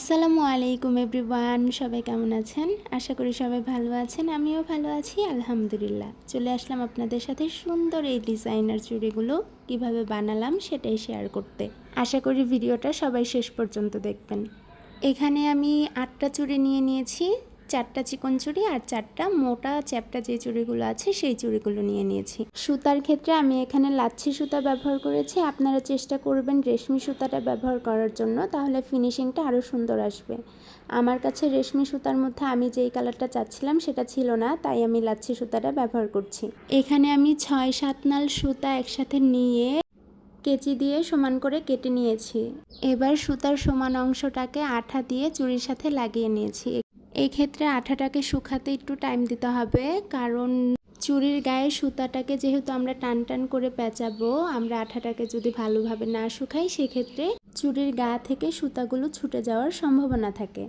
আসসালামু আলাইকুম এভরিওয়ান, সবাই কেমন আছেন? আশা করি সবাই ভালো আছেন, আমিও ভালো আছি, আলহামদুলিল্লাহ। চলে আসলাম আপনাদের সাথে সুন্দর এই ডিজাইনার চুড়িগুলো কীভাবে বানালাম সেটাই শেয়ার করতে। আশা করি ভিডিওটা সবাই শেষ পর্যন্ত দেখবেন। এখানে আমি আটটা চুড়ি নিয়ে নিয়েছি চারটা চিকন চুড়ি আর চারটা মোটা চ্যাপটা যে চুড়িগুলো আছে সেই চুড়িগুলো নিয়ে নিয়েছি। সুতার ক্ষেত্রে আমি এখানে লাচ্ছি সুতা ব্যবহার করেছি। আপনারা চেষ্টা করবেন রেশমি সুতাটা ব্যবহার করার জন্য, তাহলে ফিনিশিংটা আরও সুন্দর আসবে। আমার কাছে রেশমি সুতার মধ্যে আমি যেই কালারটা চাচ্ছিলাম সেটা ছিল না, তাই আমি লাচ্ছি সুতাটা ব্যবহার করছি। এখানে আমি ছয় সাত নাল সুতা একসাথে নিয়ে কেচি দিয়ে সমান করে কেটে নিয়েছি। এবার সুতার সমান অংশটাকে আঠা দিয়ে চুড়ির সাথে লাগিয়ে নিয়েছি। এই ক্ষেত্রে আঠাটাকে শুকাতে একটু টাইম দিতে হবে। কারণ চুরির গায়ে সুতাটাকে যেহেতু আমরা টান টান করে পেঁচাবো, আমরা আঠাটাকে যদি ভালোভাবে না শুকাই, সেক্ষেত্রে চুরির গা থেকে সুতাগুলো ছুটে যাওয়ার সম্ভাবনা থাকে।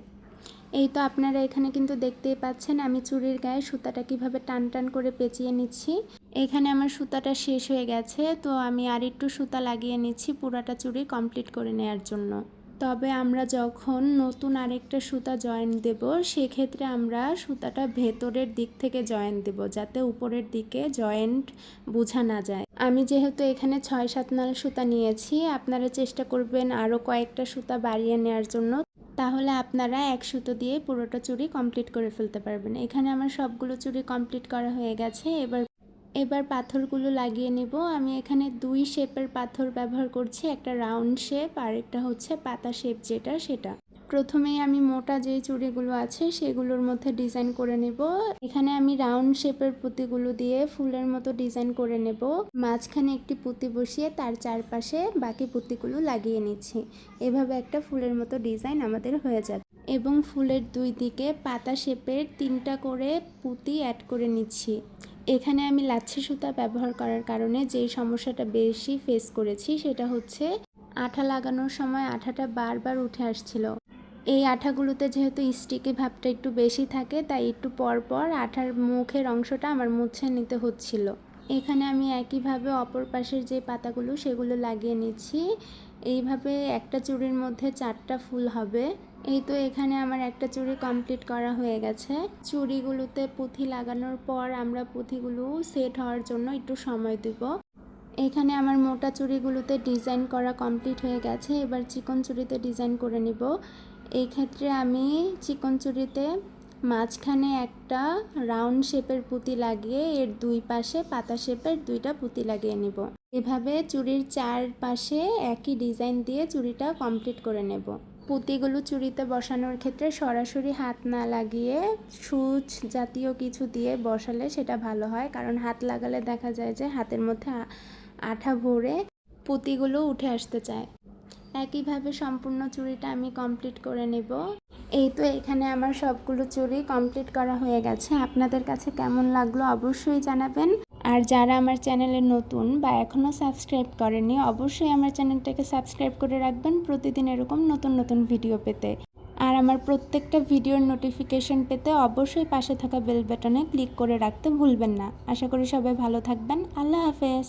এই তো আপনারা এখানে কিন্তু দেখতেই পাচ্ছেন, আমি চুরির গায়ে সুতাটা কীভাবে টান টান করে পেঁচিয়ে নিচ্ছি। এখানে আমার সুতাটা শেষ হয়ে গেছে, তো আমি আর একটু সুতা লাগিয়ে নিচ্ছি পুরাটা চুড়ি কমপ্লিট করে নেওয়ার জন্য। তবে আমরা যখন নতুন আরেকটা সুতা জয়েন দেব, সেক্ষেত্রে আমরা সুতাটা ভেতরের দিক থেকে জয়েন দেব, যাতে উপরের দিকে জয়েন্ট বোঝা না যায়। আমি যেহেতু এখানে ছয় সাত নাল সুতা নিয়েছি, আপনারা চেষ্টা করবেন আরও কয়েকটা সুতা বাড়িয়ে নেওয়ার জন্য। তাহলে আপনারা এক সুতো দিয়ে পুরোটা চুড়ি কমপ্লিট করে ফেলতে পারবেন। এখানে আমার সবগুলো চুড়ি কমপ্লিট করা হয়ে গেছে, এবার এবার পাথরগুলো লাগিয়ে নেব। আমি এখানে দুই শেপের পাথর ব্যবহার করছি, একটা রাউন্ড শেপ আর একটা হচ্ছে পাতা শেপ যেটা সেটা। প্রথমেই আমি মোটা যেই চুড়িগুলো আছে সেগুলোর মধ্যে ডিজাইন করে নেব। এখানে আমি রাউন্ড শেপের পুঁতিগুলো দিয়ে ফুলের মতো ডিজাইন করে নেব। মাঝখানে একটি পুঁতি বসিয়ে তার চারপাশে বাকি পুঁতিগুলো লাগিয়ে নিচ্ছি। এভাবে একটা ফুলের মতো ডিজাইন আমাদের হয়ে যাবে। এবং ফুলের দুই দিকে পাতা শেপের তিনটা করে পুঁতি অ্যাড করে নিচ্ছি। এখানে আমি লাচ্ছি সুতা ব্যবহার করার কারণে যেই সমস্যাটা বেশি ফেস করেছি সেটা হচ্ছে আঠা লাগানোর সময় আঠাটা বারবার উঠে আসছিল। এই আঠাগুলোতে যেহেতু স্টিকি ভাবটা একটু বেশি থাকে, তাই একটু পর পর আঠার মুখের অংশটা আমার মুছে নিতে হচ্ছিল। এখানে আমি একইভাবে অপর পাশের যে পাতাগুলো সেগুলো লাগিয়ে নিচ্ছি। এইভাবে একটা চুড়ির মধ্যে চারটা ফুল হবে। এই তো এখানে আমার একটা চুড়ি কমপ্লিট করা হয়ে গেছে। চুড়িগুলোতে পুঁথি লাগানোর পর আমরা পুঁথিগুলো সেট হওয়ার জন্য একটু সময় দেব। এখানে আমার মোটা চুড়িগুলোতে ডিজাইন করা কমপ্লিট হয়ে গেছে। এবার চিকন চুড়িতে ডিজাইন করে নিব। এই ক্ষেত্রে আমি চিকন চুড়িতে মাঝখানে একটা রাউন্ড শেপের পুঁতি লাগিয়ে এর দুই পাশে পাতা শেপের দুইটা পুঁতি লাগিয়ে নিব। এভাবে চুড়ির চার পাশে একই ডিজাইন দিয়ে চুড়িটা কমপ্লিট করে নেব। পুঁতিগুলো চুড়িতে বসানোর ক্ষেত্রে সরাসরি হাত না লাগিয়ে সুচ জাতীয় কিছু দিয়ে বসালে সেটা ভালো হয়। কারণ হাত লাগালে দেখা যায় যে হাতের মধ্যে আঠা ভরে পুঁতিগুলো উঠে আসতে চায়। একইভাবে সম্পূর্ণ চুড়িটা আমি কমপ্লিট করে নেব। এই তো এখানে আমার সবগুলো চুড়ি কমপ্লিট করা হয়ে গেছে। আপনাদের কাছে কেমন লাগল অবশ্যই জানাবেন। আর যারা আমার চ্যানেলে নতুন বা এখনও সাবস্ক্রাইব করেনি অবশ্যই আমার চ্যানেলটাকে সাবস্ক্রাইব করে রাখবেন প্রতিদিন এরকম নতুন নতুন ভিডিও পেতে। আর আমার প্রত্যেকটা ভিডিওর নোটিফিকেশন পেতে অবশ্যই পাশে থাকা বেল বাটনে ক্লিক করে রাখতে ভুলবেন না। আশা করি সবাই ভালো থাকবেন। আল্লাহ হাফেজ।